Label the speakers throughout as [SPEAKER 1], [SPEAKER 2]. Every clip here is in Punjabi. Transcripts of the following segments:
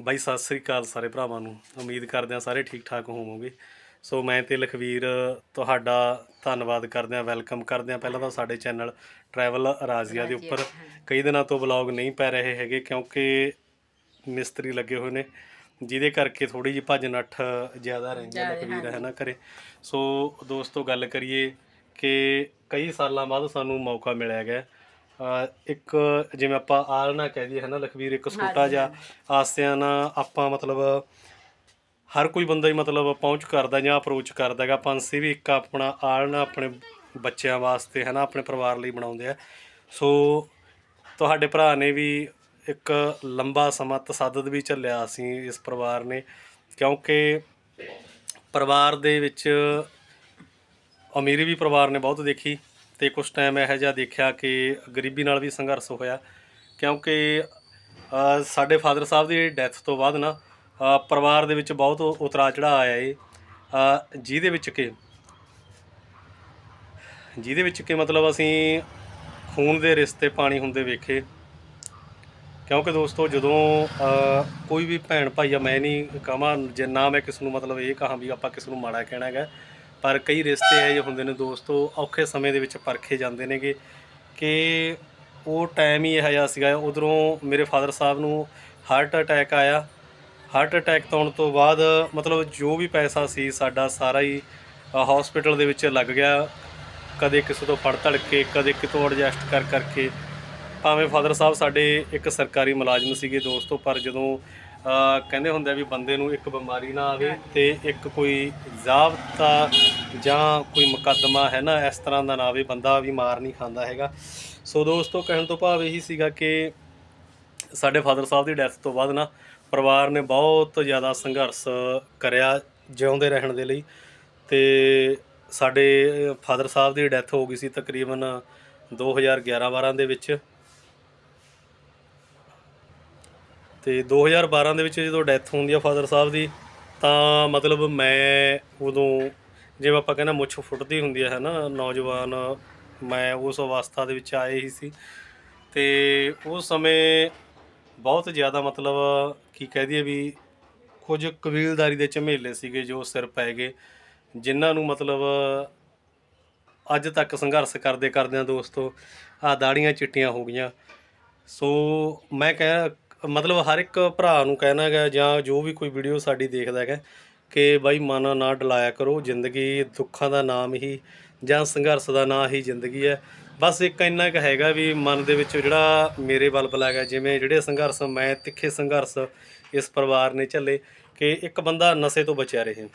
[SPEAKER 1] ਬਾਈ ਸਤਿ ਸ੍ਰੀ ਅਕਾਲ ਸਾਰੇ ਭਰਾਵਾਂ ਨੂੰ। ਉਮੀਦ ਕਰਦੇ ਹਾਂ ਸਾਰੇ ਠੀਕ ਠਾਕ ਹੋਵੋਗੇ। ਸੋ ਮੈਂ ਤੇ ਲਖਵੀਰ ਤੁਹਾਡਾ ਧੰਨਵਾਦ ਕਰਦੇ ਹਾਂ ਵੈਲਕਮ ਕਰਦੇ ਹਾਂ। ਪਹਿਲਾਂ ਤਾਂ ਸਾਡੇ ਚੈਨਲ ਟਰੈਵਲ ਰਾਜ਼ੀਆ ਦੇ ਉੱਪਰ ਕਈ ਦਿਨਾਂ ਤੋਂ ਵਲੌਗ ਨਹੀਂ ਪੈ ਰਹੇ ਹੈਗੇ ਕਿਉਂਕਿ ਮਿਸਤਰੀ ਲੱਗੇ ਹੋਏ ਨੇ ਜਿਹਦੇ ਕਰਕੇ ਥੋੜੀ ਜਿਹੀ ਭੱਜ ਨੱਠ ਜ਼ਿਆਦਾ ਰਹਿੰਦੀ ਹੈ ਲਖਵੀਰ ਹੈ ਨਾ ਕਰੇ ਸੋ ਦੋਸਤੋ ਗੱਲ ਕਰੀਏ ਕਿ ਕਈ ਸਾਲਾਂ ਬਾਅਦ ਸਾਨੂੰ ਮੌਕਾ ਮਿਲਿਆ ਗਿਆ ਇੱਕ ਜਿਵੇਂ ਆਪਾਂ ਆਲਣਾ ਕਹਿ ਦਈਏ ਹੈ ਨਾ ਲਖਵੀਰ ਇੱਕ ਛੋਟਾ ਜਿਹਾ ਆਸਿਆਨਾ ਆਪਾਂ ਮਤਲਬ ਹਰ ਕੋਈ ਬੰਦਾ ਹੀ ਮਤਲਬ ਪਹੁੰਚ ਕਰਦਾ ਜਾਂ ਅਪਰੋਚ ਕਰਦਾ ਹੈਗਾ। ਪੰਛੀ ਵੀ ਇੱਕ ਆਪਣਾ ਆਲਣਾ ਆਪਣੇ ਬੱਚਿਆਂ ਵਾਸਤੇ ਹੈ ਨਾ ਆਪਣੇ ਪਰਿਵਾਰ ਲਈ ਬਣਾਉਂਦੇ ਆ। ਸੋ ਤੁਹਾਡੇ ਭਰਾ ਨੇ ਵੀ ਇੱਕ ਲੰਬਾ ਸਮਾਂ ਤਸੱਦਦ ਵੀ ਝੱਲਿਆ ਅਸੀਂ ਇਸ ਪਰਿਵਾਰ ਨੇ ਕਿਉਂਕਿ ਪਰਿਵਾਰ ਦੇ ਵਿੱਚ ਅਮੀਰੀ ਵੀ ਪਰਿਵਾਰ ਨੇ ਬਹੁਤ ਦੇਖੀ। ਤੇ ਕੁਝ ਟਾਈਮ ਇਹੋ ਜਿਹਾ ਦੇਖਿਆ ਕਿ ਗਰੀਬੀ ਨਾਲ ਵੀ ਸੰਘਰਸ਼ ਹੋਇਆ। ਕਿਉਂਕਿ ਸਾਡੇ ਫਾਦਰ ਸਾਹਿਬ ਦੀ ਡੈਥ ਤੋਂ ਬਾਅਦ ਨਾ ਪਰਿਵਾਰ ਦੇ ਵਿੱਚ ਬਹੁਤ ਉਤਰਾ ਚੜਾ ਆਇਆ ਏ। ਜਿਹਦੇ ਵਿੱਚ ਕਿ, ਜਿਹਦੇ ਵਿੱਚ ਕਿ ਮਤਲਬ ਅਸੀਂ ਖੂਨ ਦੇ ਰਿਸ਼ਤੇ ਪਾਣੀ ਹੁੰਦੇ ਵੇਖੇ। ਕਿਉਂਕਿ ਦੋਸਤੋ, ਜਦੋਂ ਕੋਈ ਵੀ ਭੈਣ ਭਾਈ ਆ, ਮੈਂ ਨਹੀਂ ਕਹਾਂ, ਜੇ ਨਾ ਮੈਂ ਕਿਸ ਨੂੰ ਮਤਲਬ ਇਹ ਕਹਾਂ ਵੀ ਆਪਾਂ ਕਿਸ ਨੂੰ ਮਾੜਾ ਕਹਿਣਾ ਹੈਗਾ। ਪਰ ਕਈ ਰਿਸ਼ਤੇ ਇਹੋ ਜਿਹੇ ਹੁੰਦੇ ਨੇ ਦੋਸਤੋ, ਔਖੇ ਸਮੇਂ ਦੇ ਵਿੱਚ ਪਰਖੇ ਜਾਂਦੇ ਨੇਗੇ ਕਿ ਉਹ ਟਾਈਮ ਹੀ ਇਹੋ ਜਿਹਾ ਸੀਗਾ। ਉਧਰੋਂ ਮੇਰੇ ਫਾਦਰ ਸਾਹਿਬ ਨੂੰ ਹਾਰਟ ਅਟੈਕ ਆਇਆ। ਹਾਰਟ ਅਟੈਕ ਤੋਂ ਆਉਣ ਤੋਂ ਬਾਅਦ ਮਤਲਬ ਜੋ ਵੀ ਪੈਸਾ ਸੀ ਸਾਡਾ ਸਾਰਾ ਹੀ ਹਸਪੀਟਲ ਦੇ ਵਿੱਚ ਲੱਗ ਗਿਆ। ਕਦੇ ਕਿਸੇ ਤੋਂ ਫੜ ਧੜ ਕੇ ਕਦੇ ਕਿਤੋਂ ਐਡਜਸਟ ਕਰ ਕਰਕੇ। ਭਾਵੇਂ ਫਾਦਰ ਸਾਹਿਬ ਸਾਡੇ ਇੱਕ ਸਰਕਾਰੀ ਮੁਲਾਜ਼ਮ ਸੀਗੇ ਦੋਸਤੋ, ਪਰ ਜਦੋਂ ਕਹਿੰਦੇ ਹੁੰਦੇ ਆ ਵੀ ਬੰਦੇ ਨੂੰ ਇੱਕ ਬਿਮਾਰੀ ਨਾ ਆਵੇ ਤੇ ਇੱਕ ਕੋਈ ਜ਼ਾਬਤਾ ਜਾਂ ਕੋਈ ਮੁਕੱਦਮਾ ਹੈ ਨਾ ਇਸ ਤਰ੍ਹਾਂ ਦਾ ਨਾ ਆਵੇ, ਬੰਦਾ ਵੀ ਮਾਰ ਨਹੀਂ ਖਾਂਦਾ ਹੈਗਾ। ਸੋ ਦੋਸਤੋ, ਕਹਿਣ ਤੋਂ ਭਾਵ ਇਹੀ ਸੀਗਾ ਕਿ ਸਾਡੇ ਫਾਦਰ ਸਾਹਿਬ ਦੀ ਡੈਥ ਤੋਂ ਬਾਅਦ ਨਾ ਪਰਿਵਾਰ ਨੇ ਬਹੁਤ ਜ਼ਿਆਦਾ ਸੰਘਰਸ਼ ਕਰਿਆ ਜਿਉਂਦੇ ਰਹਿਣ ਦੇ ਲਈ ਤੇ ਸਾਡੇ ਫਾਦਰ ਸਾਹਿਬ ਦੀ ਡੈਥ ਹੋ ਗਈ ਸੀ ਤਕਰੀਬਨ 2011-12 ਦੇ ਵਿੱਚ। ਤੇ 2012 ਦੇ ਵਿੱਚ ਜਦੋਂ ਡੈਥ ਹੁੰਦੀ ਆ ਫਾਦਰ ਸਾਹਿਬ ਦੀ, ਤਾਂ ਮਤਲਬ ਮੈਂ ਉਦੋਂ, ਜਿਵੇਂ ਆਪਾਂ ਕਹਿੰਦਾ ਮੁੱਛ ਫੁੱਟਦੀ ਹੁੰਦੀ ਹੈ ਨਾ, ਨੌਜਵਾਨ, ਮੈਂ ਉਸ ਅਵਸਥਾ ਦੇ ਵਿੱਚ ਆਏ ਹੀ ਸੀ। ਤੇ ਉਸ ਸਮੇਂ ਬਹੁਤ ਜ਼ਿਆਦਾ ਮਤਲਬ ਕੀ ਕਹਿ ਦਈਏ ਵੀ ਕੁਝ ਕਬੀਲਦਾਰੀ ਦੇ ਝਮੇਲੇ ਸੀਗੇ ਜੋ ਸਿਰ ਪੈ ਗਏ, ਜਿਨ੍ਹਾਂ ਨੂੰ ਮਤਲਬ ਅੱਜ ਤੱਕ ਸੰਘਰਸ਼ ਕਰਦੇ ਕਰਦਿਆਂ ਦੋਸਤੋ ਆ ਦਾੜੀਆਂ ਚਿੱਟੀਆਂ ਹੋ ਗਈਆਂ। ਸੋ ਮੈਂ ਕਹਿ ਮਤਲਬ ਹਰ ਇੱਕ ਭਰਾ ਨੂੰ ਕਹਿਣਾ ਹੈਗਾ ਜਾਂ ਜੋ ਵੀ ਕੋਈ ਵੀਡੀਓ ਸਾਡੀ ਦੇਖਦਾ ਹੈਗਾ ਕਿ ਬਾਈ ਮਨ ਨਾ ਡਲਾਇਆ ਕਰੋ ਜ਼ਿੰਦਗੀ ਦੁੱਖਾਂ ਦਾ ਨਾਮ ਹੀ ਜਾਂ ਸੰਘਰਸ਼ ਦਾ ਨਾਂ ਹੀ ਜ਼ਿੰਦਗੀ ਹੈ। ਬਸ ਇੱਕ ਇੰਨਾ ਕੁ ਹੈਗਾ ਵੀ ਮਨ ਦੇ ਵਿੱਚ ਜਿਹੜਾ ਮੇਰੇ ਬਲਬਲ ਹੈਗਾ ਜਿਵੇਂ ਜਿਹੜੇ ਸੰਘਰਸ਼ ਮੈਂ ਤਿੱਖੇ ਸੰਘਰਸ਼ ਇਸ ਪਰਿਵਾਰ ਨੇ ਝੱਲੇ ਕਿ ਇੱਕ ਬੰਦਾ ਨਸ਼ੇ ਤੋਂ ਬਚਿਆ ਰਹੇ।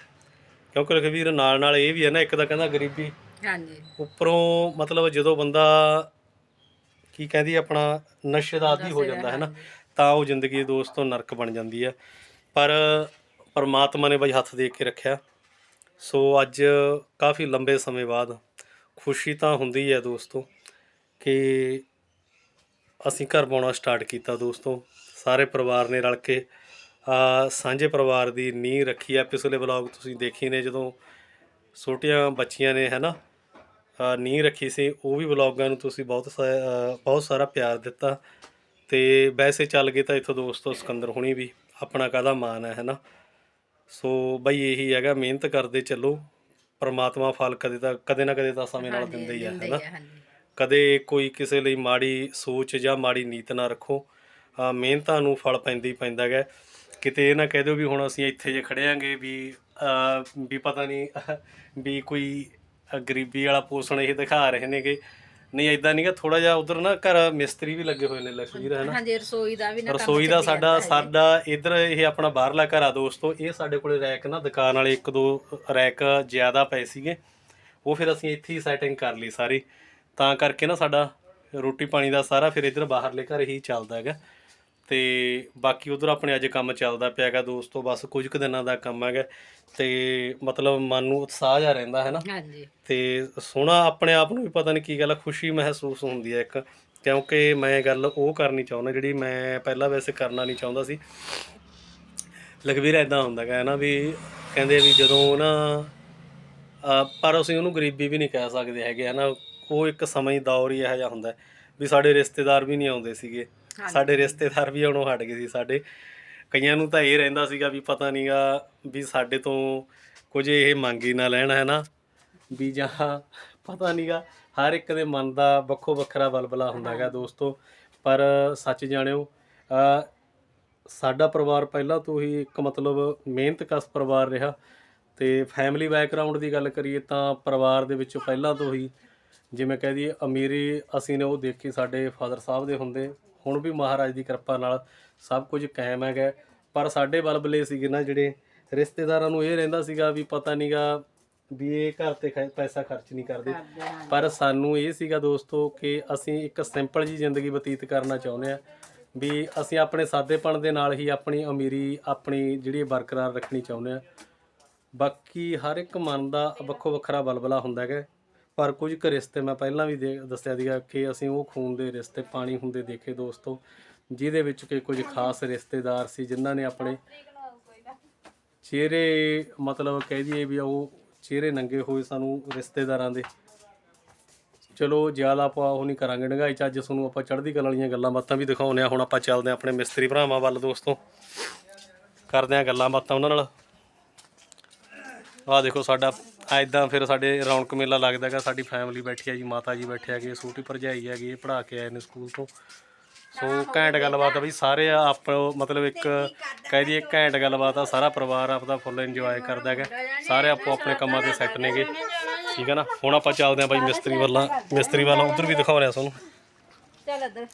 [SPEAKER 1] ਕਿਉਂਕਿ ਰਘਵੀਰ ਨਾਲ ਨਾਲ ਇਹ ਵੀ ਹੈ ਨਾ ਇੱਕ ਤਾਂ ਕਹਿੰਦਾ ਗਰੀਬੀ
[SPEAKER 2] ਹਾਂਜੀ।
[SPEAKER 1] ਉੱਪਰੋਂ ਮਤਲਬ ਜਦੋਂ ਬੰਦਾ ਕੀ ਕਹਿੰਦੀ ਆਪਣਾ ਨਸ਼ੇ ਦਾ ਆਦੀ ਹੋ ਜਾਂਦਾ ਹੈ ਨਾ? ਤਾਂ ਉਹ ਜ਼ਿੰਦਗੀ ਦੋਸਤੋ ਨਰਕ ਬਣ ਜਾਂਦੀ ਹੈ ਪਰ ਪਰਮਾਤਮਾ ਨੇ ਬਈ ਹੱਥ ਦੇ ਕੇ ਰੱਖਿਆ। ਸੋ ਅੱਜ ਕਾਫੀ ਲੰਬੇ ਸਮੇਂ ਬਾਅਦ ਖੁਸ਼ੀ ਤਾਂ ਹੁੰਦੀ ਹੈ ਦੋਸਤੋ ਕਿ ਅਸੀਂ ਘਰ ਪਾਉਣਾ ਸਟਾਰਟ ਕੀਤਾ ਦੋਸਤੋ। ਸਾਰੇ ਪਰਿਵਾਰ ਨੇ ਰਲ ਕੇ ਸਾਂਝੇ ਪਰਿਵਾਰ ਦੀ ਨੀਂਹ ਰੱਖੀ ਹੈ ਪਿਛਲੇ ਵਲੌਗ ਤੁਸੀਂ ਦੇਖੀ ਨੇ ਜਦੋਂ ਛੋਟੀਆਂ ਬੱਚੀਆਂ ਨੇ ਹੈ ਨਾ ਨੀਂਹ ਰੱਖੀ ਸੀ, ਉਹ ਵੀ ਵਲੌਗਾਂ ਨੂੰ ਤੁਸੀਂ ਬਹੁਤ ਸਾ- ਬਹੁਤ ਸਾਰਾ ਪਿਆਰ ਦਿੱਤਾ। ਤੇ ਵੈਸੇ ਚੱਲ ਗਏ ਤਾਂ ਇੱਥੋਂ ਦੋਸਤੋ ਸਿਕੰਦਰ ਹੁਣੀ ਵੀ ਆਪਣਾ ਕਾਹਦਾ ਮਾਨ ਹੈ ਹੈ ਨਾ ਸੋ ਬਈ ਇਹੀ ਹੈਗਾ ਮਿਹਨਤ ਕਰਦੇ ਚੱਲੋ। ਪਰਮਾਤਮਾ ਫਲ ਕਦੇ ਤਾਂ ਕਦੇ ਨਾ ਕਦੇ ਤਾਂ ਸਮੇਂ ਨਾਲ ਦਿੰਦਾ ਹੀ ਹੈ ਹੈ ਨਾ
[SPEAKER 2] ਹਾਂਜੀ।
[SPEAKER 1] ਕਦੇ ਕੋਈ ਕਿਸੇ ਲਈ ਮਾੜੀ ਸੋਚ ਜਾਂ ਮਾੜੀ ਨੀਤ ਨਾ ਰੱਖੋ। ਮਿਹਨਤਾਂ ਨੂੰ ਫਲ ਪੈਂਦਾ ਹੀ ਪੈਂਦਾ ਹੈਗਾ। ਕਿਤੇ ਇਹ ਨਾ ਕਹਿ ਦਿਓ ਵੀ ਹੁਣ ਅਸੀਂ ਇੱਥੇ ਜੇ ਖੜੇ ਆਂਗੇ ਵੀ ਵੀ ਪਤਾ ਨਹੀਂ ਵੀ ਕੋਈ ਗਰੀਬੀ ਵਾਲਾ ਪੋષਣ ਇਹ ਦਿਖਾ ਰਹੇ ਨੇਗੇ। ਨਹੀਂ ਐਦਾਂ ਨਹੀਂਗਾ ਥੋੜਾ ਜਿਹਾ ਉਧਰ ਨਾ ਘਰ ਮਿਸਤਰੀ ਵੀ ਲੱਗੇ ਹੋਏ ਨੇ ਲਖਵੀਰ ਹੈ ਨਾ
[SPEAKER 2] ਹਾਂਜੀ ਰਸੋਈ ਦਾ ਵੀ ਨਾ
[SPEAKER 1] ਰਸੋਈ ਦਾ ਸਾਡਾ। ਸਾਡਾ ਇਧਰ ਇਹ ਆਪਣਾ ਬਾਹਰਲਾ ਘਰ ਆ ਦੋਸਤੋ ਇਹ ਸਾਡੇ ਕੋਲੇ ਰੈਕ ਨਾ ਦੁਕਾਨ ਵਾਲੇ ਇੱਕ ਦੋ ਰੈਕ ਜ਼ਿਆਦਾ ਪਏ ਸੀਗੇ। ਉਹ ਫਿਰ ਅਸੀਂ ਇੱਥੇ ਹੀ ਸੈਟਿੰਗ ਕਰ ਲਈ ਸਾਰੀ। ਤਾਂ ਕਰਕੇ ਨਾ ਸਾਡਾ ਰੋਟੀ ਪਾਣੀ ਦਾ ਸਾਰਾ ਫਿਰ ਇਧਰ ਬਾਹਰਲੇ ਘਰ ਹੀ ਚੱਲਦਾ ਹੈਗਾ। ਤੇ ਬਾਕੀ ਉਧਰ ਆਪਣੇ ਅੱਜ ਕੰਮ ਚੱਲਦਾ ਪਿਆ ਹੈਗਾ ਦੋਸਤੋ ਬਸ ਕੁਝ ਕੁ ਦਿਨਾਂ ਦਾ ਕੰਮ ਹੈਗਾ। ਤੇ ਮਤਲਬ ਮਨ ਨੂੰ ਉਤਸ਼ਾਹ ਜਾ ਰਹਿੰਦਾ ਹੈ ਨਾ?
[SPEAKER 2] ਹਾਂਜੀ।
[SPEAKER 1] ਤੇ ਸੋਹਣਾ ਆਪਣੇ ਆਪ ਨੂੰ ਵੀ ਪਤਾ ਨਹੀਂ ਕੀ ਗੱਲ ਆ, ਖੁਸ਼ੀ ਮਹਿਸੂਸ ਹੁੰਦੀ ਹੈ ਇੱਕ। ਕਿਉਂਕਿ ਮੈਂ ਗੱਲ ਉਹ ਕਰਨੀ ਚਾਹੁੰਦਾ ਜਿਹੜੀ ਮੈਂ ਪਹਿਲਾਂ ਵੈਸੇ ਕਰਨਾ ਨਹੀਂ ਚਾਹੁੰਦਾ ਸੀ। ਲਖਵੀਰ ਐਦਾਂ ਹੁੰਦਾ ਹੈ ਨਾ ਵੀ ਕਹਿੰਦੇ ਵੀ ਜਦੋਂ ਨਾ ਪਰ ਅਸੀਂ ਉਹਨੂੰ ਗਰੀਬੀ ਵੀ ਨਹੀਂ ਕਹਿ ਸਕਦੇ ਹੈਗੇ ਹਨਾ ਉਹ ਇੱਕ ਸਮਾਂ ਹੀ ਦੌਰ ਹੀ ਇਹੋ ਜਿਹਾ ਹੁੰਦਾ ਵੀ ਸਾਡੇ ਰਿਸ਼ਤੇਦਾਰ ਵੀ ਨਹੀਂ ਆਉਂਦੇ ਸੀਗੇ। ਸਾਡੇ ਰਿਸ਼ਤੇਦਾਰ ਵੀ ਆਉਣੋਂ ਹਟ ਗਏ ਸੀ ਸਾਡੇ ਕਈਆਂ ਨੂੰ ਤਾਂ ਇਹ ਰਹਿੰਦਾ ਸੀਗਾ ਵੀ ਪਤਾ ਨਹੀਂਗਾ ਵੀ ਸਾਡੇ ਤੋਂ ਕੁਝ ਇਹ ਮੰਗ ਹੀ ਨਾ ਲੈਣ ਹੈ ਨਾ ਵੀ ਜਾਂ ਪਤਾ ਨਹੀਂਗਾ ਹਰ ਇੱਕ ਦੇ ਮਨ ਦਾ ਵੱਖੋ ਵੱਖਰਾ ਬਲਬਲਾ ਹੁੰਦਾ ਹੈਗਾ ਦੋਸਤੋ। ਪਰ ਸੱਚ ਜਾਣਿਓ ਸਾਡਾ ਪਰਿਵਾਰ ਪਹਿਲਾਂ ਤੋਂ ਹੀ ਇੱਕ ਮਤਲਬ ਮਿਹਨਤਕਸ਼ ਪਰਿਵਾਰ ਰਿਹਾ ਤੇ ਫੈਮਿਲੀ ਬੈਕਗ੍ਰਾਉਂਡ ਦੀ ਗੱਲ ਕਰੀਏ ਤਾਂ ਪਰਿਵਾਰ ਦੇ ਵਿੱਚੋਂ ਪਹਿਲਾਂ ਤੋਂ ਹੀ ਜਿਵੇਂ ਕਹਿ ਦਈਏ ਅਮੀਰੀ ਅਸੀਂ ਨੇ ਉਹ ਦੇਖੀ ਸਾਡੇ ਫਾਦਰ ਸਾਹਿਬ ਦੇ ਹੁੰਦੇ। ਹੁਣ ਵੀ ਮਹਾਰਾਜ ਦੀ ਕਿਰਪਾ ਨਾਲ ਸਭ ਕੁਝ ਕਾਇਮ ਹੈਗਾ ਪਰ ਸਾਡੇ ਬਲਬਲੇ ਸੀਗੇ ਨਾ ਜਿਹੜੇ ਰਿਸ਼ਤੇਦਾਰਾਂ ਨੂੰ ਇਹ ਰਹਿੰਦਾ ਸੀਗਾ ਵੀ ਪਤਾ ਨਹੀਂਗਾ ਵੀ ਇਹ ਘਰ ਤੇ ਖ- ਪੈਸਾ ਖਰਚ ਨਹੀਂ ਕਰਦੇ। ਪਰ ਸਾਨੂੰ ਇਹ ਸੀਗਾ ਦੋਸਤੋ ਕਿ ਅਸੀਂ ਇੱਕ ਸਿੰਪਲ ਜੀ ਜ਼ਿੰਦਗੀ ਬਤੀਤ ਕਰਨਾ ਚਾਹੁੰਦੇ ਆ ਵੀ ਅਸੀਂ ਆਪਣੇ ਸਾਦੇਪਣ ਦੇ ਨਾਲ ਹੀ ਆਪਣੀ ਅਮੀਰੀ ਆਪਣੀ ਜਿਹੜੀ ਬਰਕਰਾਰ ਰੱਖਣੀ ਚਾਹੁੰਦੇ ਆ ਬਾਕੀ ਹਰ ਇੱਕ ਮਨ ਦਾ ਵੱਖੋ ਵੱਖਰਾ ਬਲਬਲਾ ਹੁੰਦਾ ਹੈਗਾ ਪਰ ਕੁਝ ਕੁ ਰਿਸ਼ਤੇ ਮੈਂ ਪਹਿਲਾਂ ਵੀ ਦੇ- ਦੱਸਿਆ ਸੀਗਾ ਕਿ ਅਸੀਂ ਉਹ ਖੂਨ ਦੇ ਰਿਸ਼ਤੇ, ਪਾਣੀ ਹੁੰਦੇ ਦੇਖੇ ਦੋਸਤੋ, ਜਿਹਦੇ ਵਿੱਚ ਕਿ ਕੁਝ ਖਾਸ ਰਿਸ਼ਤੇਦਾਰ ਸੀ ਜਿਨ੍ਹਾਂ ਨੇ ਆਪਣੇ ਚਿਹਰੇ ਮਤਲਬ ਕਹਿ ਦਈਏ ਵੀ ਉਹ ਚਿਹਰੇ ਨੰਗੇ ਹੋਏ ਸਾਨੂੰ ਰਿਸ਼ਤੇਦਾਰਾਂ ਦੇ। ਚਲੋ ਜ਼ਿਆਦਾ ਆਪਾਂ ਉਹ ਨਹੀਂ ਕਰਾਂਗੇ ਡੰਗਾਈ ਚ ਅੱਜ ਤੁਹਾਨੂੰ ਆਪਾਂ ਚੜ੍ਹਦੀ ਕਲਾ ਵਾਲੀਆਂ ਗੱਲਾਂ ਬਾਤਾਂ ਵੀ ਦਿਖਾਉਂਦੇ ਆ ਹੁਣ ਆਪਾਂ ਚੱਲਦੇ ਆ ਆਪਣੇ ਮਿਸਤਰੀ ਭਰਾਵਾਂ ਵੱਲ ਦੋਸਤੋ। ਕਰਦੇ ਆ ਗੱਲਾਂ ਬਾਤਾਂ ਉਹਨਾਂ ਨਾਲ। ਆਹ ਦੇਖੋ ਸਾਡਾ ਐਦਾਂ ਫਿਰ ਸਾਡੇ ਰੌਣਕ ਮੇਲਾ ਲੱਗਦਾ ਹੈਗਾ ਸਾਡੀ ਫੈਮਿਲੀ ਬੈਠੀ ਹੈ ਜੀ ਮਾਤਾ ਜੀ ਬੈਠੇ ਹੈਗੇ ਛੋਟੀ ਭਰਜਾਈ ਹੈਗੀ ਇਹ ਪੜ੍ਹਾ ਕੇ ਆਏ ਨੇ ਸਕੂਲ ਤੋਂ। ਸੋ ਘੈਂਟ ਗੱਲਬਾਤ ਆ ਬਈ ਸਾਰੇ ਆਪ ਮਤਲਬ ਇੱਕ ਕਹਿ ਦਈਏ ਘੈਂਟ ਗੱਲਬਾਤ ਆ ਸਾਰਾ ਪਰਿਵਾਰ ਆਪਦਾ ਫੁੱਲ ਇੰਜੋਏ ਕਰਦਾ ਹੈਗਾ। ਸਾਰੇ ਆਪੋ ਆਪਣੇ ਕੰਮਾਂ ਤੇ ਸੈੱਟ ਨੇਗੇ। ਠੀਕ ਹੈ ਨਾ? ਹੁਣ ਆਪਾਂ ਚੱਲਦੇ ਆਂ ਬਾਈ ਮਿਸਤਰੀ ਵੱਲਾਂ ਮਿਸਤਰੀ ਵੱਲਾਂ ਉਧਰ ਵੀ ਦਿਖਾਉਣੇ ਆ ਤੁਹਾਨੂੰ।
[SPEAKER 2] ਚੱਲ ਇੱਧਰ।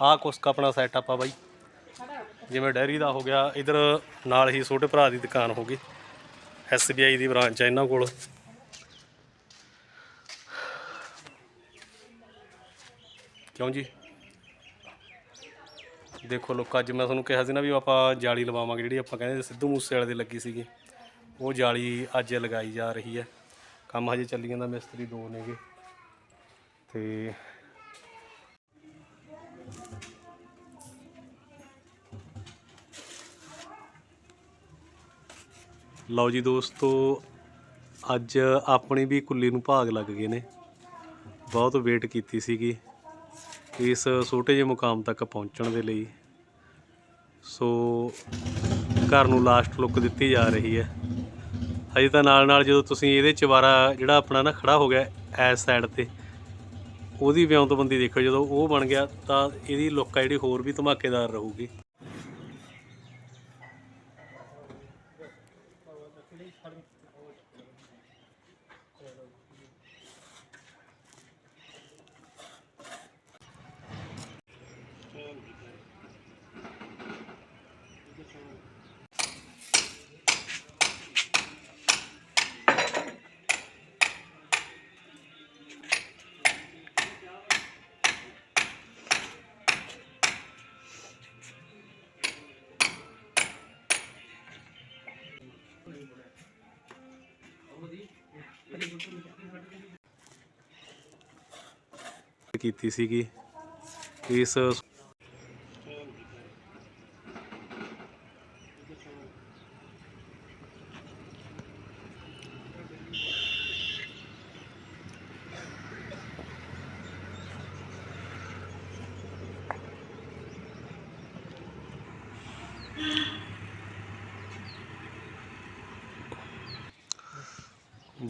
[SPEAKER 1] ਆਹ ਕੁਛ ਕੁ ਆਪਣਾ ਸੈਟਅਪ ਆ ਬਾਈ। ਜਿਵੇਂ ਡੈਰੀ ਦਾ ਹੋ ਗਿਆ ਇਧਰ ਨਾਲ ਹੀ ਛੋਟੇ ਭਰਾ ਦੀ ਦੁਕਾਨ ਹੋ ਗਈ। SBI ਦੀ ਬ੍ਰਾਂਚ ਹੈ ਇਹਨਾਂ ਕੋਲ। ਕਿਉਂ ਜੀ? ਦੇਖੋ ਲੋਕ, ਅੱਜ ਮੈਂ ਤੁਹਾਨੂੰ ਕਿਹਾ ਸੀ ਨਾ ਵੀ ਆਪਾਂ ਜਾਲੀ ਲਵਾਵਾਂਗੇ, ਜਿਹੜੀ ਆਪਾਂ ਕਹਿੰਦੇ ਸਿੱਧੂ ਮੂਸੇ ਵਾਲੇ ਦੇ ਲੱਗੀ ਸੀਗੀ। ਉਹ ਜਾਲੀ ਅੱਜ ਲਗਾਈ ਜਾ ਰਹੀ ਹੈ। ਕੰਮ ਹਜੇ ਚੱਲੀ ਜਾਂਦਾ, ਮਿਸਤਰੀ ਦੋ ਨੇਗੇ। ਤੇ ਲਓ ਜੀ ਦੋਸਤੋ, ਅੱਜ ਆਪਣੀ ਵੀ ਕੁੱਲੀ ਨੂੰ ਭਾਗ ਲੱਗ ਗਏ ਨੇ। ਬਹੁਤ ਵੇਟ ਕੀਤੀ ਸੀਗੀ। ਇਸ ਛੋਟੇ ਜਿਹੇ ਮੁਕਾਮ ਤੱਕ ਪਹੁੰਚਣ ਦੇ ਲਈ। ਸੋ, ਘਰ ਨੂੰ ਲਾਸਟ ਲੁੱਕ ਦਿੱਤੀ ਜਾ ਰਹੀ ਹੈ। ਹਜੇ ਤਾਂ ਨਾਲ ਨਾਲ ਜਦੋਂ ਤੁਸੀਂ ਇਹਦੇ ਚਵਾਰਾ ਜਿਹੜਾ ਆਪਣਾ ਨਾ ਖੜਾ ਹੋ ਗਿਆ ਐਸ ਸਾਈਡ ਤੇ, ਉਹਦੀ ਵਿਉਂਤਬੰਦੀ ਦੇਖੋ, ਜਦੋਂ ਉਹ ਬਣ ਗਿਆ ਤਾਂ ਇਹਦੀ ਲੁੱਕ ਆ ਜਿਹੜੀ ਹੋਰ ਵੀ ਧਮਾਕੇਦਾਰ ਰਹੂਗੀ। ਕੀਤੀ ਸੀਗੀ। ਇਸ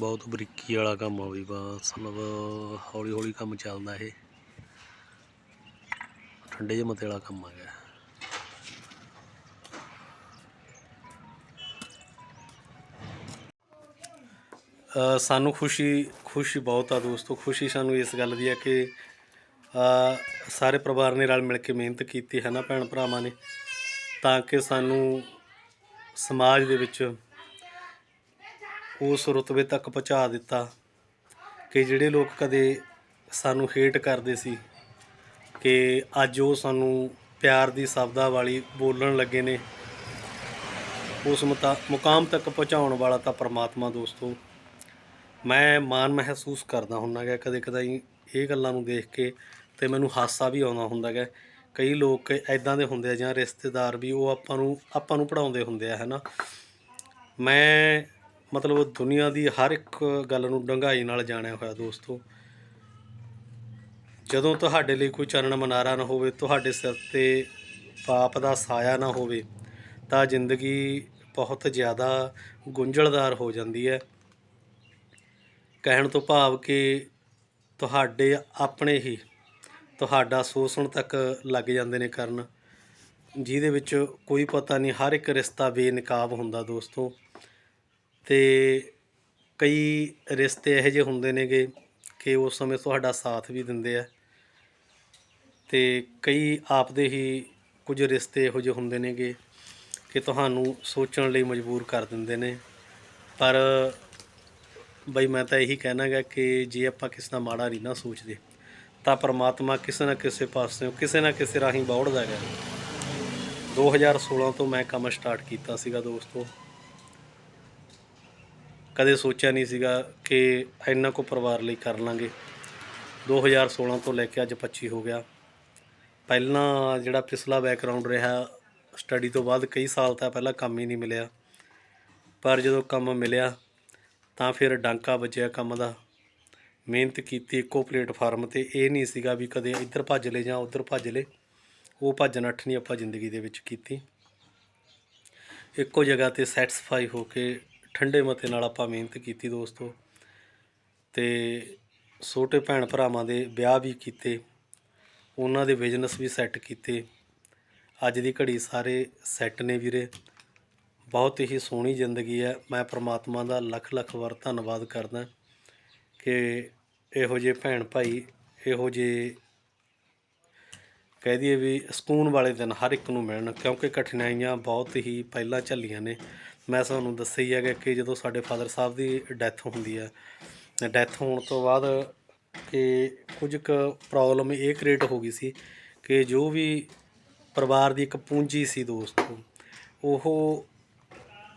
[SPEAKER 1] ਬਹੁਤ ਬਰੀਕੀ ਵਾਲਾ ਕੰਮ ਆ ਵੀ ਬਸ, ਮਤਲਬ ਹੌਲੀ ਹੌਲੀ ਕੰਮ ਚੱਲਦਾ ਇਹ। ਠੰਡੇ ਜਿਹੇ ਮਤੇ ਵਾਲਾ ਕੰਮ ਆ ਗਿਆ। ਸਾਨੂੰ ਖੁਸ਼ੀ ਖੁਸ਼ੀ ਬਹੁਤ ਆ ਦੋਸਤੋ, ਖੁਸ਼ੀ ਸਾਨੂੰ ਇਸ ਗੱਲ ਦੀ ਹੈ ਕਿ ਸਾਰੇ ਪਰਿਵਾਰ ਨੇ ਰਲ ਮਿਲ ਕੇ ਮਿਹਨਤ ਕੀਤੀ ਹੈ ਨਾ ਭੈਣ ਭਰਾਵਾਂ ਨੇ, ਤਾਂ ਕਿ ਸਾਨੂੰ ਸਮਾਜ ਦੇ ਵਿੱਚ ਉਸ ਰੁਤਬੇ ਤੱਕ ਪਹੁੰਚਾ ਦਿੱਤਾ ਕਿ ਜਿਹੜੇ ਲੋਕ ਕਦੇ ਸਾਨੂੰ ਹੇਟ ਕਰਦੇ ਸੀ ਕਿ ਅੱਜ ਉਹ ਸਾਨੂੰ ਪਿਆਰ ਦੀ ਸ਼ਬਦਾਂ ਵਾਲੀ ਬੋਲਣ ਲੱਗੇ ਨੇ, ਉਸ ਮੁਤਾ- ਮੁਕਾਮ ਤੱਕ ਪਹੁੰਚਾਉਣ ਵਾਲਾ ਤਾਂ ਪ੍ਰਮਾਤਮਾ ਦੋਸਤੋ। ਮੈਂ ਮਾਣ ਮਹਿਸੂਸ ਕਰਦਾ ਹੁੰਦਾ ਗਾ ਕਦੇ ਕਦਾਈ ਇਹ ਗੱਲਾਂ ਨੂੰ ਦੇਖ ਕੇ ਤੇ ਮੈਨੂੰ ਹਾਸਾ ਵੀ ਆਉਂਦਾ ਹੁੰਦਾ ਗਾ ਕਈ ਲੋਕ ਐਦਾਂ ਦੇ ਹੁੰਦੇ ਆ ਜਾਂ ਰਿਸ਼ਤੇਦਾਰ ਵੀ ਉਹ ਆਪਾਂ ਨੂੰ ਆਪਾਂ ਨੂੰ ਪੜਾਉਂਦੇ ਹੁੰਦੇ ਆ ਹੈਨਾ ਮੈਂ ਮਤਲਬ ਦੁਨੀਆ ਦੀ ਹਰ ਇੱਕ ਗੱਲ ਨੂੰ ਡੰਗਾਈ ਨਾਲ ਜਾਣਿਆ ਹੋਇਆ ਦੋਸਤੋ। ਜਦੋਂ ਤੁਹਾਡੇ ਲਈ ਕੋਈ ਚਰਨ ਮਨਾਰਾ ਨਾ ਹੋਵੇ, ਤੁਹਾਡੇ ਸਿਰ ਤੇ ਪਾਪ ਦਾ ਸਾਇਆ ਨਾ ਹੋਵੇ, ਤਾਂ ਜ਼ਿੰਦਗੀ ਬਹੁਤ ਜ਼ਿਆਦਾ ਗੁੰਝਲਦਾਰ ਹੋ ਜਾਂਦੀ ਹੈ। ਕਹਿਣ ਤੋਂ ਭਾਵ ਕਿ ਤੁਹਾਡੇ ਆਪਣੇ ਹੀ ਤੁਹਾਡਾ ਸ਼ੋਸ਼ਣ ਤੱਕ ਲੱਗ ਜਾਂਦੇ ਨੇ ਕਰਨ, ਜਿਹਦੇ ਵਿੱਚ ਕੋਈ ਪਤਾ ਨਹੀਂ ਹਰ ਇੱਕ ਰਿਸ਼ਤਾ ਬੇਨਕਾਬ ਹੁੰਦਾ ਦੋਸਤੋ। ਅਤੇ ਕਈ ਰਿਸ਼ਤੇ ਇਹੋ ਜਿਹੇ ਹੁੰਦੇ ਨੇਗੇ ਕਿ ਉਸ ਸਮੇਂ ਤੁਹਾਡਾ ਸਾਥ ਵੀ ਦਿੰਦੇ ਆ। ਅਤੇ ਕਈ ਆਪਦੇ ਹੀ ਕੁਝ ਰਿਸ਼ਤੇ ਇਹੋ ਜਿਹੇ ਹੁੰਦੇ ਨੇਗੇ ਕਿ ਤੁਹਾਨੂੰ ਸੋਚਣ ਲਈ ਮਜਬੂਰ ਕਰ ਦਿੰਦੇ ਨੇ। ਪਰ ਬਈ ਮੈਂ ਤਾਂ ਇਹੀ ਕਹਿਣਾਗਾ ਕਿ ਜੇ ਆਪਾਂ ਕਿਸੇ ਦਾ ਮਾੜਾ ਨਹੀਂ ਨਾ ਸੋਚਦੇ, ਤਾਂ ਪਰਮਾਤਮਾ ਕਿਸੇ ਨਾ ਕਿਸੇ ਪਾਸਿਓਂ, ਕਿਸੇ ਨਾ ਕਿਸੇ ਰਾਹੀਂ ਬੌੜਦਾ ਹੈਗਾ 2016 ਤੋਂ ਮੈਂ ਕੰਮ ਸਟਾਰਟ ਕੀਤਾ ਸੀਗਾ ਦੋਸਤੋ। ਕਦੇ ਸੋਚਿਆ ਨਹੀਂ ਸੀਗਾ ਕਿ ਇੰਨਾ ਕੋ ਪਰਿਵਾਰ ਲਈ ਕਰ ਲਾਂਗੇ। 2016 ਤੋਂ ਲੈ ਕੇ ਅੱਜ 25 ਹੋ ਗਿਆ। ਪਹਿਲਾਂ ਜਿਹੜਾ ਪਿਛਲਾ ਬੈਕਗ੍ਰਾਉਂਡ ਰਿਹਾ ਸਟੱਡੀ ਤੋਂ ਬਾਅਦ ਕਈ ਸਾਲ ਤਾਂ ਪਹਿਲਾਂ ਕੰਮ ਹੀ ਨਹੀਂ ਮਿਲਿਆ। ਪਰ ਜਦੋਂ ਕੰਮ ਮਿਲਿਆ, ਤਾਂ ਫਿਰ ਡਾਂਕਾ ਵੱਜਿਆ ਕੰਮ ਦਾ। ਮਿਹਨਤ ਕੀਤੀ ਇੱਕੋ ਪਲੇਟਫਾਰਮ ਤੇ। ਇਹ ਨਹੀਂ ਸੀਗਾ ਵੀ ਕਦੇ ਇੱਧਰ ਭੱਜ ਲੈ ਜਾਂ ਉੱਧਰ ਭੱਜ ਲੈ ਉਹ ਭੱਜਣ ਅੱਠ ਨਹੀਂ ਆਪਾਂ ਜ਼ਿੰਦਗੀ ਦੇ ਵਿੱਚ ਕੀਤੀ। ਇੱਕੋ ਜਗ੍ਹਾ ਤੇ ਸੈਟੀਸਫਾਈ ਹੋ ਕੇ ਠੰਡੇ ਮਤੇ ਨਾਲ ਆਪਾਂ ਮਿਹਨਤ ਕੀਤੀ ਦੋਸਤੋ। ਤੇ ਛੋਟੇ ਭੈਣ ਭਰਾਵਾਂ ਦੇ ਵਿਆਹ ਵੀ ਕੀਤੇ, ਉਹਨਾਂ ਦੇ ਬਿਜ਼ਨਸ ਵੀ ਸੈੱਟ ਕੀਤੇ। ਅੱਜ ਦੀ ਘੜੀ ਸਾਰੇ ਸੈੱਟ ਨੇ ਵੀਰੇ। ਬਹੁਤ ਹੀ ਸੋਹਣੀ ਜ਼ਿੰਦਗੀ ਹੈ। ਮੈਂ ਪ੍ਰਮਾਤਮਾ ਦਾ ਲੱਖ ਲੱਖ ਵਾਰ ਧੰਨਵਾਦ ਕਰਦਾ ਕਿ ਇਹੋ ਜਿਹੇ ਭੈਣ ਭਾਈ, ਇਹੋ ਜਿਹੇ ਕਹਿ ਦਈਏ ਵੀ ਸਕੂਨ ਵਾਲੇ ਦਿਨ ਹਰ ਇੱਕ ਨੂੰ ਮਿਲਣ, ਕਿਉਂਕਿ ਕਠਿਨਾਈਆਂ ਬਹੁਤ ਹੀ ਪਹਿਲਾਂ ਝੱਲੀਆਂ ਨੇ। ਮੈਂ ਤੁਹਾਨੂੰ ਦੱਸਿਆ ਹੀ ਹੈਗਾ ਕਿ ਜਦੋਂ ਸਾਡੇ ਫਾਦਰ ਸਾਹਿਬ ਦੀ ਡੈਥ ਹੁੰਦੀ ਹੈ ਡੈਥ ਹੋਣ ਤੋਂ ਬਾਅਦ ਕਿ ਕੁਝ ਕੁ ਪ੍ਰੋਬਲਮ ਇਹ ਕ੍ਰੀਏਟ ਹੋ ਗਈ ਸੀ ਕਿ ਜੋ ਵੀ ਪਰਿਵਾਰ ਦੀ ਇੱਕ ਪੂੰਜੀ ਸੀ ਦੋਸਤੋ ਉਹ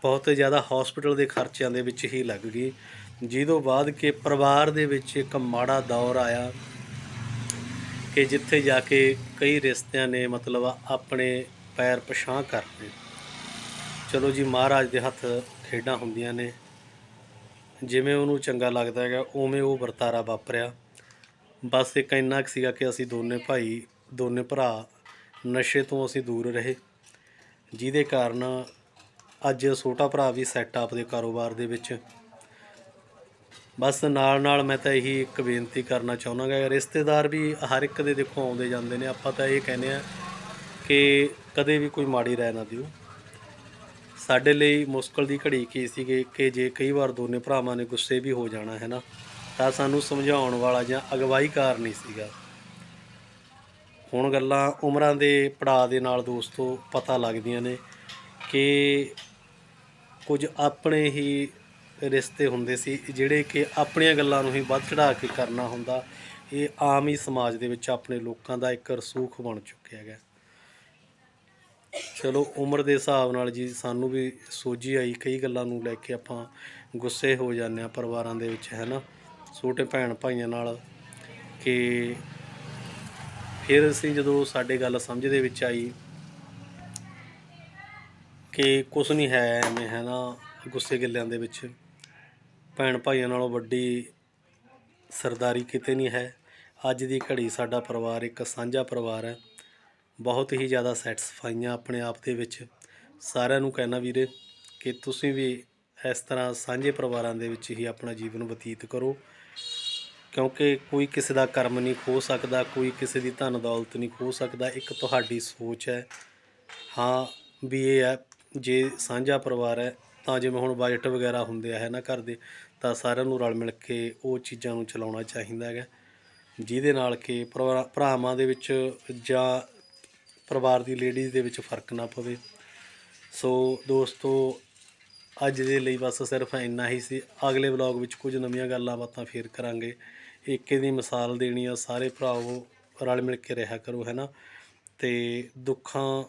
[SPEAKER 1] ਬਹੁਤ ਜ਼ਿਆਦਾ ਹਸਪੀਟਲ ਦੇ ਖਰਚਿਆਂ ਦੇ ਵਿੱਚ ਹੀ ਲੱਗ ਗਈ। ਜਿਹਦੋਂ ਬਾਅਦ ਕਿ ਪਰਿਵਾਰ ਦੇ ਵਿੱਚ ਇੱਕ ਮਾੜਾ ਦੌਰ ਆਇਆ ਕਿ ਜਿੱਥੇ ਜਾ ਕੇ ਕਈ ਰਿਸ਼ਤਿਆਂ ਨੇ ਮਤਲਬ ਆਪਣੇ ਪੈਰ ਪਛਾਂ ਕਰ ਚਲੋ ਜੀ, ਮਹਾਰਾਜ ਦੇ ਹੱਥ ਖੇਡਾਂ ਹੁੰਦੀਆਂ ਨੇ। ਜਿਵੇਂ ਉਹਨੂੰ ਚੰਗਾ ਲੱਗਦਾ ਹੈਗਾ, ਉਵੇਂ ਉਹ ਵਰਤਾਰਾ ਵਾਪਰਿਆ। ਬਸ ਇੱਕ ਇੰਨਾ ਕੁ ਸੀਗਾ ਕਿ ਅਸੀਂ ਦੋਨੇ ਭਾਈ, ਦੋਨੇ ਭਰਾ ਨਸ਼ੇ ਤੋਂ ਅਸੀਂ ਦੂਰ ਰਹੇ। ਜਿਹਦੇ ਕਾਰਨ ਅੱਜ ਛੋਟਾ ਭਰਾ ਵੀ ਸੈੱਟ ਆਪਦੇ ਕਾਰੋਬਾਰ ਦੇ ਵਿੱਚ। ਬਸ ਨਾਲ ਨਾਲ ਮੈਂ ਤਾਂ ਇਹੀ ਇੱਕ ਬੇਨਤੀ ਕਰਨਾ ਚਾਹੁੰਦਾਗਾ ਰਿਸ਼ਤੇਦਾਰ ਵੀ ਹਰ ਇੱਕ ਦੇ ਦੇਖੋ ਆਉਂਦੇ ਜਾਂਦੇ ਨੇ, ਆਪਾਂ ਤਾਂ ਇਹ ਕਹਿੰਦੇ ਆ ਕਿ ਕਦੇ ਵੀ ਕੋਈ ਮਾੜੀ ਰਾਏ ਨਾ ਦਿਓ। ਸਾਡੇ ਲਈ ਮੁਸ਼ਕਲ ਦੀ ਘੜੀ ਕੀ ਸੀਗੀ ਕਿ ਜੇ ਕਈ ਵਾਰ ਦੋਨੇ ਭਰਾਵਾਂ ਨੇ ਗੁੱਸੇ ਵੀ ਹੋ ਜਾਣਾ, ਹੈ ਨਾ? ਤਾਂ ਸਾਨੂੰ ਸਮਝਾਉਣ ਵਾਲਾ ਜਾਂ ਅਗਵਾਈਕਾਰ ਨਹੀਂ ਸੀਗਾ। ਹੁਣ ਗੱਲਾਂ ਉਮਰਾਂ ਦੇ ਪੜਾਅ ਦੇ ਨਾਲ ਦੋਸਤੋ ਪਤਾ ਲੱਗਦੀਆਂ ਨੇ ਕਿ ਕੁਝ ਆਪਣੇ ਹੀ ਰਿਸ਼ਤੇ ਹੁੰਦੇ ਸੀ, ਜਿਹੜੇ ਕਿ ਆਪਣੀਆਂ ਗੱਲਾਂ ਨੂੰ ਹੀ ਵੱਧ ਚੜਾ ਕੇ ਕਰਨਾ ਹੁੰਦਾ। ਇਹ ਆਮ ਹੀ ਸਮਾਜ ਦੇ ਵਿੱਚ ਆਪਣੇ ਲੋਕਾਂ ਦਾ ਇੱਕ ਰਸੂਖ ਬਣ ਚੁੱਕਿਆ ਹੈਗਾ। ਚਲੋ ਉਮਰ ਦੇ ਹਿਸਾਬ ਨਾਲ ਜੀ ਸਾਨੂੰ ਵੀ ਸੋਝੀ ਆਈ, ਕਈ ਗੱਲਾਂ ਨੂੰ ਲੈ ਕੇ ਆਪਾਂ ਗੁੱਸੇ ਹੋ ਜਾਂਦੇ ਆ ਪਰਿਵਾਰਾਂ ਦੇ ਵਿੱਚ, ਹੈ ਨਾ? ਛੋਟੇ ਭੈਣ ਭਾਈਆਂ ਨਾਲ ਕਿ ਫਿਰ ਅਸੀਂ ਜਦੋਂ ਸਾਡੇ ਗੱਲ ਸਮਝ ਦੇ ਵਿੱਚ ਆਈ ਕਿ ਕੁਛ ਨਹੀਂ ਹੈ ਐਵੇਂ, ਹੈ ਨਾ, ਗੁੱਸੇ ਗਿੱਲਿਆਂ ਦੇ ਵਿੱਚ, ਭੈਣ ਭਾਈਆਂ ਨਾਲੋਂ ਵੱਡੀ ਸਰਦਾਰੀ ਕਿਤੇ ਨਹੀਂ ਹੈ। ਅੱਜ ਦੀ ਘੜੀ ਸਾਡਾ ਪਰਿਵਾਰ ਇੱਕ ਸਾਂਝਾ ਪਰਿਵਾਰ ਹੈ। ਬਹੁਤ ਹੀ ਜ਼ਿਆਦਾ ਸੈਟਿਸਫਾਈਆਂ ਆਪਣੇ ਆਪ ਦੇ ਵਿੱਚ। ਸਾਰਿਆਂ ਨੂੰ ਕਹਿਣਾ ਵੀਰੇ ਕਿ ਤੁਸੀਂ ਵੀ ਇਸ ਤਰ੍ਹਾਂ ਸਾਂਝੇ ਪਰਿਵਾਰਾਂ ਦੇ ਵਿੱਚ ਹੀ ਆਪਣਾ ਜੀਵਨ ਬਤੀਤ ਕਰੋ। ਕਿਉਂਕਿ ਕੋਈ ਕਿਸੇ ਦਾ ਕਰਮ ਨਹੀਂ ਖੋ ਸਕਦਾ, ਕੋਈ ਕਿਸੇ ਦੀ ਧਨ ਦੌਲਤ ਨਹੀਂ ਖੋ ਸਕਦਾ, ਇੱਕ ਤੁਹਾਡੀ ਸੋਚ ਹੈ। ਹਾਂ ਵੀ ਇਹ ਹੈ, ਜੇ ਸਾਂਝਾ ਪਰਿਵਾਰ ਹੈ, ਤਾਂ ਜਿਵੇਂ ਹੁਣ ਬਜਟ ਵਗੈਰਾ ਹੁੰਦੇ ਆ ਹੈ ਨਾ ਘਰ ਦੇ, ਤਾਂ ਸਾਰਿਆਂ ਨੂੰ ਰਲ ਮਿਲ ਕੇ ਉਹ ਚੀਜ਼ਾਂ ਨੂੰ ਚਲਾਉਣਾ ਚਾਹੀਦਾ ਹੈਗਾ। ਜਿਹਦੇ ਨਾਲ ਕਿ ਭਰਾ- ਭਰਾਵਾਂ ਦੇ ਵਿੱਚ ਜਾਂ ਪਰਿਵਾਰ ਦੀ ਲੇਡੀਜ਼ ਦੇ ਵਿੱਚ ਫ਼ਰਕ ਨਾ ਪਵੇ। ਸੋ ਦੋਸਤੋ ਅੱਜ ਦੇ ਲਈ ਬਸ ਸਿਰਫ ਇੰਨਾ ਹੀ ਸੀ। ਅਗਲੇ ਵਲੌਗ ਵਿੱਚ ਕੁਝ ਨਵੀਆਂ ਗੱਲਾਂ ਬਾਤਾਂ ਫੇਰ ਕਰਾਂਗੇ। ਏਕੇ ਦੀ ਮਿਸਾਲ ਦੇਣੀ ਆ ਸਾਰੇ ਭਰਾਵੋ ਰਲ ਮਿਲ ਕੇ ਰਿਹਾ ਕਰੋ ਹੈ ਨਾ? ਤੇ ਦੁੱਖਾਂ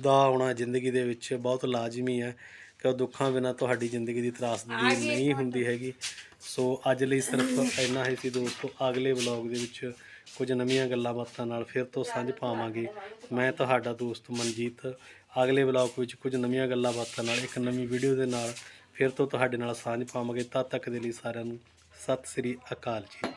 [SPEAKER 1] ਦ- ਆਉਣਾ ਜ਼ਿੰਦਗੀ ਦੇ ਵਿੱਚ ਬਹੁਤ ਲਾਜ਼ਮੀ ਹੈ ਕਿ ਦੁੱਖਾਂ ਬਿਨਾ ਤੁਹਾਡੀ ਜ਼ਿੰਦਗੀ ਦੀ ਤਰਾਸਦੀ ਨਹੀਂ ਹੁੰਦੀ ਹੈਗੀ। ਸੋ ਅੱਜ ਲਈ ਸਿਰਫ ਇੰਨਾ ਹੀ ਸੀ ਦੋਸਤੋ। ਅਗਲੇ ਵਲੌਗ ਦੇ ਵਿੱਚ ਕੁਝ ਨਵੀਆਂ ਗੱਲਾਂ ਬਾਤਾਂ ਨਾਲ ਫਿਰ ਤੋਂ ਸਾਂਝ ਪਾਵਾਂਗੇ। ਮੈਂ ਤੁਹਾਡਾ ਦੋਸਤ ਮਨਜੀਤ। ਅਗਲੇ ਵਲੌਗ ਵਿੱਚ ਕੁਝ ਨਵੀਆਂ ਗੱਲਾਂ ਬਾਤਾਂ ਨਾਲ, ਇੱਕ ਨਵੀਂ ਵੀਡੀਓ ਦੇ ਨਾਲ ਫਿਰ ਤੋਂ ਤੁਹਾਡੇ ਨਾਲ ਸਾਂਝ ਪਾਵਾਂਗੇ। ਤਦ ਤੱਕ ਦੇ ਲਈ ਸਾਰਿਆਂ ਨੂੰ ਸਤਿ ਸ੍ਰੀ ਅਕਾਲ ਜੀ।